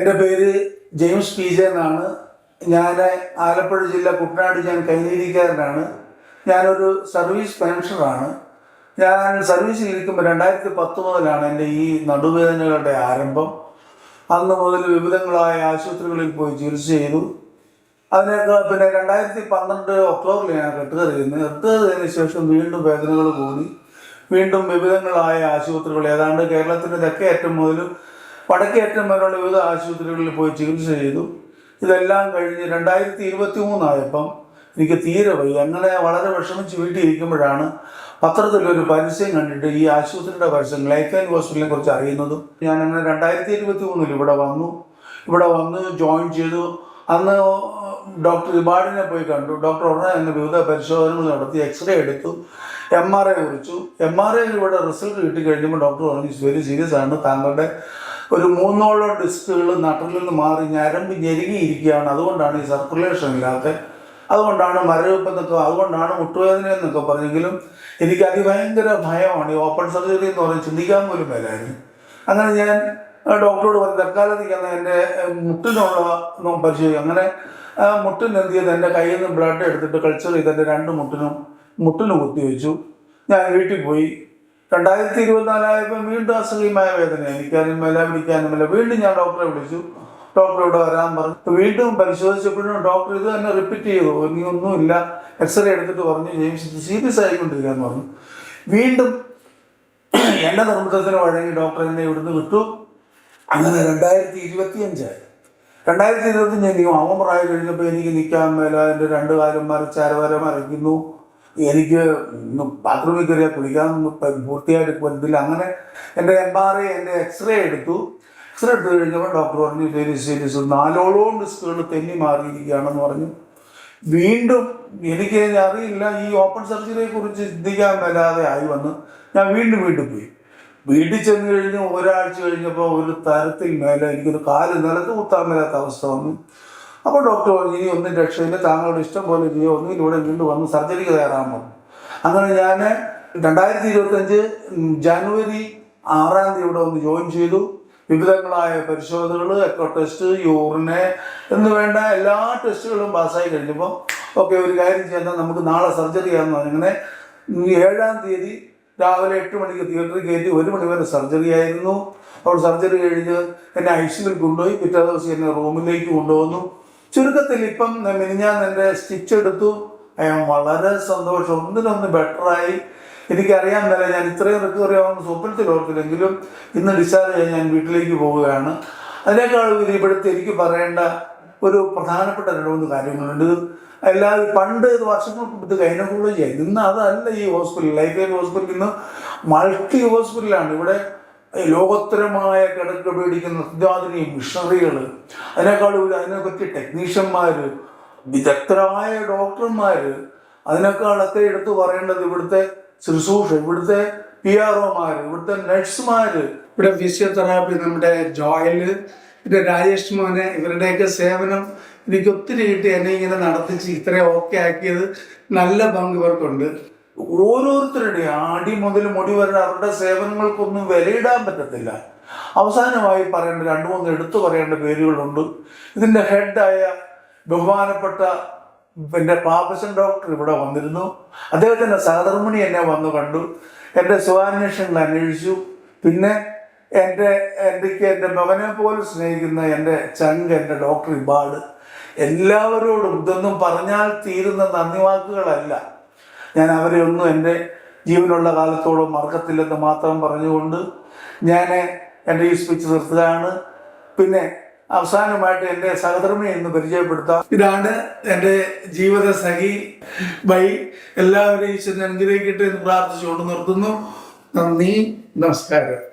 എന്റെ പേര് James P J എന്നാണ്. ഞാൻ ആലപ്പുഴ ജില്ല കുട്ടനാട് ഞാൻ കൈനീരിക്കാരനാണ്. ഞാനൊരു സർവീസ് പെൻഷനാണ് ഞാൻ സർവീസിൽ ഇരിക്കുമ്പോൾ രണ്ടായിരത്തി പത്ത് മുതലാണ് എന്റെ ഈ നടുവേദനകളുടെ ആരംഭം. അന്ന് മുതൽ വിവിധങ്ങളായ ആശുപത്രികളിൽ പോയി ചികിത്സ ചെയ്തു. അതിനൊക്കെ പിന്നെ രണ്ടായിരത്തി പന്ത്രണ്ട് ഒക്ടോബറിൽ ഞാൻ റിട്ടയർ ചെയ്യുന്നത് ശേഷം വീണ്ടും വേദനകൾ കൂടി. വീണ്ടും വിവിധങ്ങളായ ആശുപത്രികൾ ഏതാണ്ട് കേരളത്തിന്റെ ഏറ്റവും മുതൽ വടക്കേയറ്റം വരെയുള്ള വിവിധ ആശുപത്രികളിൽ പോയി ചികിത്സ ചെയ്തു. ഇതെല്ലാം കഴിഞ്ഞ് രണ്ടായിരത്തി ഇരുപത്തി മൂന്നായപ്പം എനിക്ക് തീരെ പോയി അങ്ങനെ വളരെ വിഷമിച്ച് വീട്ടിൽ ഇരിക്കുമ്പോഴാണ് പത്രത്തിലൊരു പരസ്യം കണ്ടിട്ട് ഈ ആശുപത്രിയുടെ പരസ്യം ആൻഡ് ഹോസ്പിറ്റലിനെ കുറിച്ച് അറിയുന്നതും. ഞാൻ അങ്ങനെ രണ്ടായിരത്തി ഇരുപത്തി മൂന്നിൽ ഇവിടെ വന്നു. ഇവിടെ വന്ന് ജോയിൻ ചെയ്തു. അന്ന് ഡോക്ടർ ഇബാഡിനെ പോയി കണ്ടു. ഡോക്ടർ ഉടനെ തന്നെ വിവിധ പരിശോധനകൾ നടത്തി എക്സ്റേ എടുത്തു എം ആർ ഐ കുറിച്ചു. എം ആർ ഐ ഇവിടെ റിസൾട്ട് കിട്ടി ഡോക്ടർ പറഞ്ഞു വെരി സീരിയസ് ആണ് താങ്കളുടെ ഒരു മൂന്നോളം ഡിസ്കുകൾ നട്ടിൽ നിന്ന് മാറി ഞരമ്പ് ഞെരുകിയിരിക്കുകയാണ്. അതുകൊണ്ടാണ് ഈ സർക്കുലേഷൻ ഇല്ലാത്ത അതുകൊണ്ടാണ് മരവിപ്പ് എന്നൊക്കെ അതുകൊണ്ടാണ് മുട്ടുവേദന എന്നൊക്കെ പറഞ്ഞെങ്കിലും എനിക്ക് അതിഭയങ്കര ഭയമാണ്. ഈ ഓപ്പൺ സർജറി എന്ന് പറഞ്ഞ് ചിന്തിക്കാൻ പോലും മേലായിരുന്നു. അങ്ങനെ ഞാൻ ഡോക്ടറോട് പറഞ്ഞു തൽക്കാലത്തേക്ക് അന്ന് എന്റെ മുട്ടിനുള്ള പരിശോധിക്കും അങ്ങനെ മുട്ടിന് ചെയ്ത്? എന്റെ കയ്യിൽ നിന്ന് ബ്ലഡ് എടുത്തിട്ട് കൾച്ചർ ചെയ്ത് എന്റെ രണ്ട് മുട്ടിനും മുട്ടിന് കുത്തിവെച്ചു. ഞാൻ വീട്ടിൽ പോയി. രണ്ടായിരത്തി ഇരുപത്തിനാലായപ്പോൾ വീണ്ടും അസഹ്യമായ വേദന. എനിക്കാരും മേല പിടിക്കാനുമില്ല വീണ്ടും ഞാൻ ഡോക്ടറെ വിളിച്ചു. ഡോക്ടർ ഇവിടെ വരാൻ പറഞ്ഞു. വീണ്ടും പരിശോധിച്ചപ്പോഴും ഡോക്ടർ ഇത് തന്നെ റിപ്പീറ്റ് ചെയ്തു. ഇനി ഒന്നുമില്ല എക്സ്റേ എടുത്തിട്ട് പറഞ്ഞു ജെയിംസ് ഇത് സീരിയസ് ആയിക്കൊണ്ടിരിക്കുകയെന്ന് പറഞ്ഞു. വീണ്ടും എന്റെ നിർബന്ധത്തിന് വഴങ്ങി ഡോക്ടർ എന്നെ ഇവിടുന്ന് വിട്ടു. അങ്ങനെ രണ്ടായിരത്തി ഇരുപത്തിയഞ്ചായി രണ്ടായിരത്തി ഇരുപത്തിയഞ്ച് നവംബർ ആയി കഴിഞ്ഞപ്പോൾ എനിക്ക് നിൽക്കാൻ മേല. എന്റെ രണ്ട് കാലന്മാർ ചാരവാരം മരയ്ക്കുന്നു എനിക്ക് ബാത്റൂമിൽ കയറിയാൽ കുളിക്കാൻ പൂർത്തിയായിട്ട് പറ്റില്ല. അങ്ങനെ എന്റെ എം ആർ ഐ എന്റെ എക്സ്റേ എടുത്തു. എക്സ്റേ എടുത്തു കഴിഞ്ഞപ്പോൾ ഡോക്ടർ പറഞ്ഞു ശരി സീരിയസ് നാലോളം ഡിസ്കുകൾ തെന്നി മാറിയിരിക്കുകയാണെന്ന് പറഞ്ഞു. വീണ്ടും എനിക്ക് അറിയില്ല ഈ ഓപ്പൺ സർജറിയെ കുറിച്ച് ചിന്തിക്കാൻ മേലാതെ ആയി വന്ന് ഞാൻ വീണ്ടും വീട്ടിൽ പോയി. വീട്ടിൽ ചെന്ന് കഴിഞ്ഞ് ഒരാഴ്ച കഴിഞ്ഞപ്പോൾ ഒരു തരത്തിൽ മേലെ എനിക്കൊരു കാൽ നിലത്ത് കുത്താൻ മേലാത്ത അവസ്ഥ വന്നു. അപ്പോൾ ഡോക്ടർ പറഞ്ഞു ഇനി ഒന്നും രക്ഷയില്ല താങ്കളുടെ ഇഷ്ടം പോലെ ഇനി ഇവിടെ വീണ്ടും വന്ന് സർജറിക്ക് തയ്യാറാകുമ്പോൾ അങ്ങനെ ഞാൻ രണ്ടായിരത്തി ഇരുപത്തഞ്ച് ജനുവരി ആറാം തീയതി ഇവിടെ ഒന്ന് ജോയിൻ ചെയ്തു. വിവിധങ്ങളായ പരിശോധനകൾ എക്കോ ടെസ്റ്റ് യൂറിന് എന്ന് വേണ്ട എല്ലാ ടെസ്റ്റുകളും പാസ്സായി കഴിഞ്ഞപ്പോൾ ഓക്കെ ഒരു കാര്യം ചെയ്യാൻ നമുക്ക് നാളെ സർജറി ചെയ്യാമെന്ന് പറഞ്ഞു. അങ്ങനെ ഏഴാം തീയതി രാവിലെ എട്ട് മണിക്ക് തിയേറ്ററിൽ കയറ്റി ഒരു മണി വരെ സർജറി ആയിരുന്നു. അപ്പോൾ സർജറി കഴിഞ്ഞ് എന്നെ ഐ സിയിൽ കൊണ്ടുപോയി. പിറ്റേ ദിവസം എന്നെ റൂമിലേക്ക് കൊണ്ടുവന്നു. ചുരുക്കത്തിൽ ഇപ്പം മിനിഞ്ഞാൻ എന്റെ സ്റ്റിച്ച് എടുത്തു. വളരെ സന്തോഷം. ഒന്നിനൊന്ന് ബെറ്ററായി എനിക്കറിയാൻ മേലെ ഞാൻ ഇത്രയും റിക്കവറി ആവുന്ന സ്വപ്നത്തിൽ ഓർത്തില്ലെങ്കിലും ഇന്ന് ഡിസ്ചാർജ് ചെയ്യാൻ ഞാൻ വീട്ടിലേക്ക് പോവുകയാണ്. അതിനേക്കാൾ ഉപരി ഇവിടുത്തെ എനിക്ക് പറയേണ്ട ഒരു പ്രധാനപ്പെട്ട രണ്ട് മൂന്ന് കാര്യങ്ങളുണ്ട്. അല്ലാതെ പണ്ട് ഇത് വർഷങ്ങൾക്ക് മുമ്പ് ഗൈനക്കോളജി ആയിരുന്നു ഇന്ന് അതല്ല ഈ ഹോസ്പിറ്റൽ ലൈഫ് ലൈഫ് ഹോസ്പിറ്റൽ ഇന്ന് മൾട്ടി ഹോസ്പിറ്റലാണ് ഇവിടെ ലോകോത്തരമായ കിടക്ക പേടിക്കുന്ന അത്യാധുനിക മിഷണറികൾ അതിനേക്കാൾ ഒരു അതിനെപ്പറ്റി ടെക്നീഷ്യന്മാർ വിദഗ്ധരായ ഡോക്ടർമാർ അതിനേക്കാളൊക്കെ എടുത്തു പറയേണ്ടത് ഇവിടുത്തെ ശുശ്രൂഷ ഇവിടുത്തെ പി ആർ ഒമാർ ഇവിടുത്തെ നഴ്സുമാർ ഇവിടെ ഫിസിയോതെറാപ്പി നമ്മുടെ ജോയൽ പിന്നെ രാജേഷ് മോനെ ഇവരുടെയൊക്കെ സേവനം എനിക്ക് ഒത്തിരി കിട്ടി എന്നെ ഇങ്ങനെ നടത്തിച്ച് ഇത്രയും ഓക്കെ ആക്കിയത്. നല്ല പങ്ക് ഇവർക്കുണ്ട്. ഓരോരുത്തരുടെ അടി മുതൽ മുടി വരെ അവരുടെ സേവനങ്ങൾക്കൊന്നും വിലയിടാൻ പറ്റത്തില്ല. അവസാനമായി പറയേണ്ട രണ്ട് മൂന്ന് എടുത്തു പറയേണ്ട പേരുകളുണ്ട്. ഇതിന്റെ ഹെഡായ ബഹുമാനപ്പെട്ട എന്റെ പാപ്പസൻ ഡോക്ടർ ഇവിടെ വന്നിരുന്നു. അദ്ദേഹത്തിന്റെ സഹധർമ്മിണി എന്നെ വന്നു കണ്ടു. എന്റെ സുഖാന്വേഷണങ്ങൾ അന്വേഷിച്ചു. പിന്നെ എന്റെ എനിക്ക് എന്റെ മകനെ പോലും സ്നേഹിക്കുന്ന എന്റെ ചങ്ക് എന്റെ ഡോക്ടർ ഇബാട് എല്ലാവരോടും ഇതൊന്നും പറഞ്ഞാൽ തീരുന്ന നന്ദി വാക്കുകളല്ല ഞാൻ അവരെ ഒന്നും എന്റെ ജീവനുള്ള കാലത്തോളം മറക്കത്തില്ലെന്ന് മാത്രം പറഞ്ഞുകൊണ്ട് ഞാൻ എന്റെ ഈ സ്പീച്ച് നിർത്തുകയാണ്. പിന്നെ അവസാനമായിട്ട് എന്റെ സഹധർമ്മിയെ ഇന്ന് പരിചയപ്പെടുത്താം. ഇതാണ് എന്റെ ജീവിത സഖി ബൈ എല്ലാവരെയും ഈശ്വരൻ അനുഗ്രഹിക്കട്ടെ എന്ന് പ്രാർത്ഥിച്ചുകൊണ്ട് നിർത്തുന്നു. നന്ദി നമസ്കാരം.